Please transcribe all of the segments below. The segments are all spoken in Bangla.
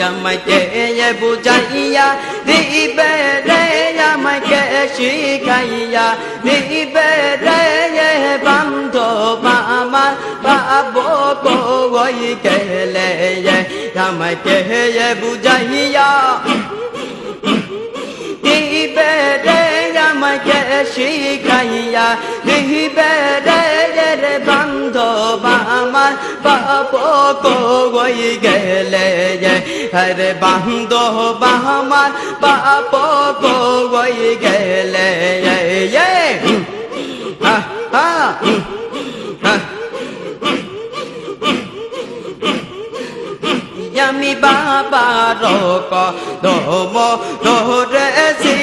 আমাকে বুঝাইয়া দিবে রে আমাকে শিখাইয়া দিবে রে বান্ধব আমার বাবো কই কেলে আমাকে বুঝাইয়া দিবে রে আমাকে শিখাইয়া দিবে রে বান্ধব আমার বাপ কই গেলে হরে বান্ধব আমার বাপ কই গেলে হা হা আমি বাবার কদম ধরেছি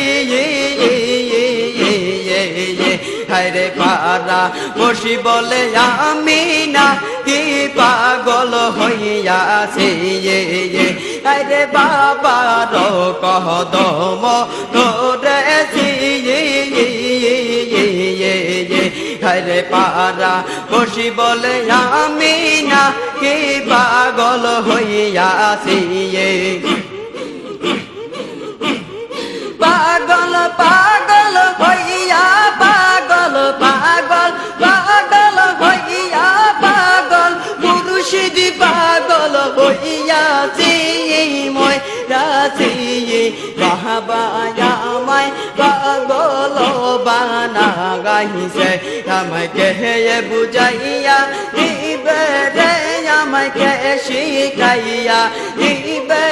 পারা বসি বলে, আমি না, কি পাগল হইয়াছি? হরে বাবার কদম ধরেছি। হরে পারা বসি বলে, আমি না, কি পাগল হইয়াছি? পাগল পাগল হইয়া পাগল গাইছে আমাকে হে বুঝাইয়া দিবে আমাকে শিখাইয়া দিবে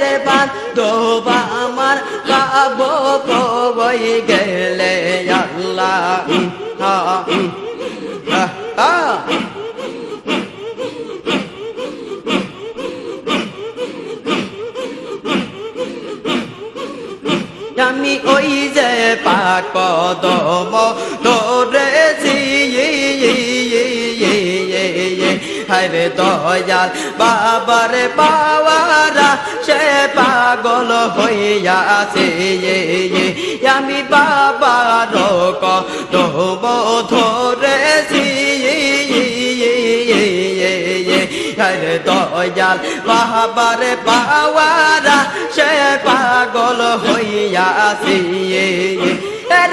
রে বান দোবা আমার পাবো কবই গেলে আল্লাহ। পাক কদম ধরেছি হরে দয়াল বাবার পাওয়ারা সে পাগল হইয়াছে আমি বাবার কদম ধরেছি হরে দয়াল বাবার পাওয়ারা সে পাগল হইয়াছি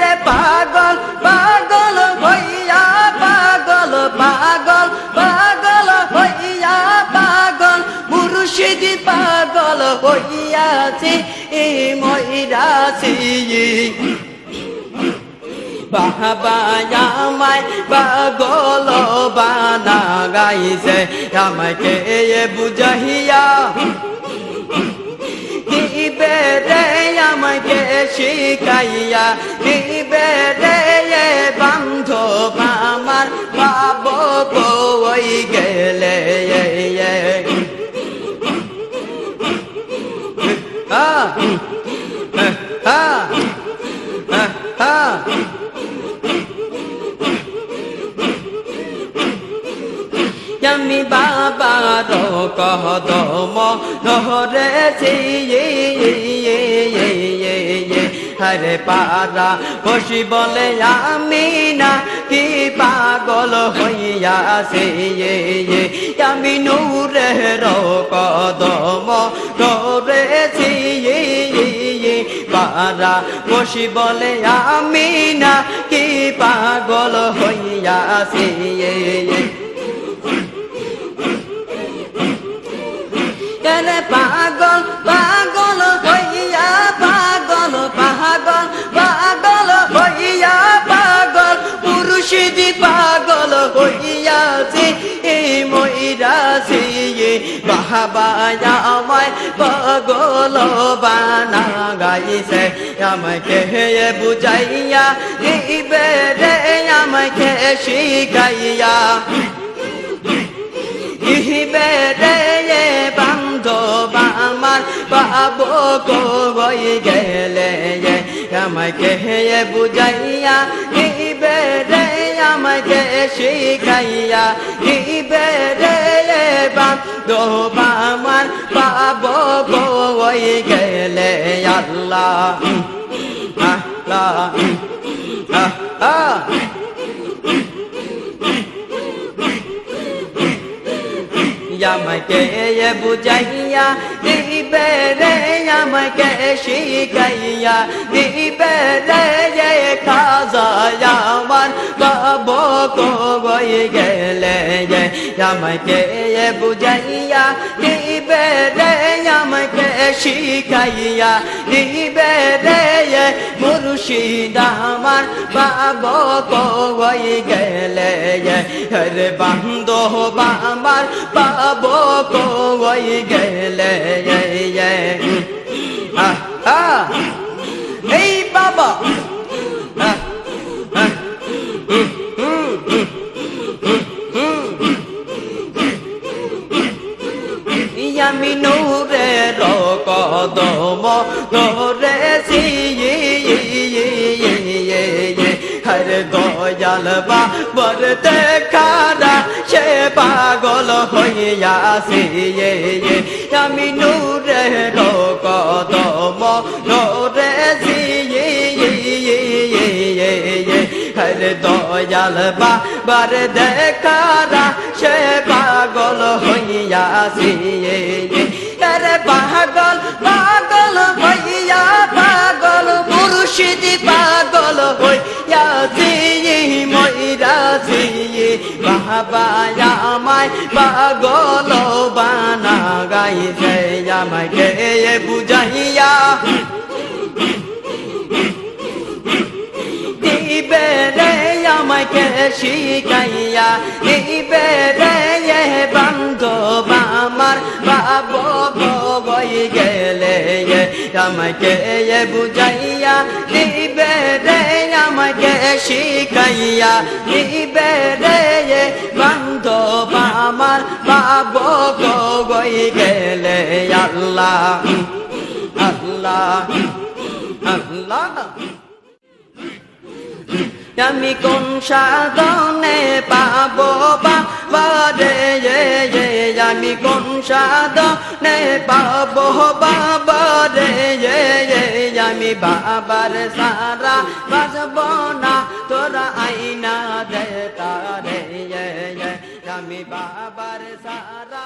আরে পাগল পাগল হইয়া পাগল পাগল পাগল হইয়া পাগল, মুর্শিদি পাগল হইয়াছি ময়রাছি। বাবায়ামায় পাগল বানা গাইছে, আমাকে বুঝাইয়া দিবে রে শিখাইয়া দিবে রে বান্ধব আমার বাব কই গেলে আমি বাবার কদম ধরেছি হরে পারা বসি বলে আমি না কি পাগল হইয়াছে আমি নূরের কদম ধরেছি পারা বসি বলে আমি না কি পাগল হইয়াছে পাগল পাগল হইয়া আমায় বানা গাইছে আমাকে বুঝাইয়া দিবে রে আমাকে শিখাইয়া। ইহিবে রে বান্ধব আমার বাবো কই গেলে? আমাকে বুঝাইয়া ইবে রে আমাকে শিখাইয়া ইবে রে বান্ধব আমার বাবো কই গেলে আল্লাহ। আল্লাহ আমাকে বুঝাইয়া দিবে রে, আমাকে শিখাইয়া দিবে রে খাজা আমার বাবু কই গেলে আমাকে বুঝাইয়া দিবে রে আমাকে শিখাইয়া দিবে রে মুর্শিদ আমার বাবু কই গেলে রে বান্ধো আমার বাবু কই গেলে আহ এই বাবা কদম তোরে হর দয়াল বাবর দেখারা সে পাগল হইয়াছি আমি নূরে কদম তোরে হর দয়াল বাবার দেখারা সে পাগল হইয়াছি আরে পাগল পাগল হইয়া পাগল, মুর্শিদ পাগল হইয়াছি ময়রাছি বাবা আমায় পাগল বানা গাইছে আমাকে বুঝাইয়া। দিবে রে আমাকে শিখাইয়া, দিবে রে বান্ধব আমার বাবু আমাকে বুঝাইয়া দিবে রে আমাকে শিখাইয়া দিবে রে বান্ধব আমার বাবু গই গেলে আল্লাহ আল্লাহ আল্লাহ। আমি কোন সাধনে পাবো বাবারে আমি কোন সাধনে পাবো বাবারে আমি বাবার সারা বাজব না তোরা আইনা দে তারে আমি বাবার সারা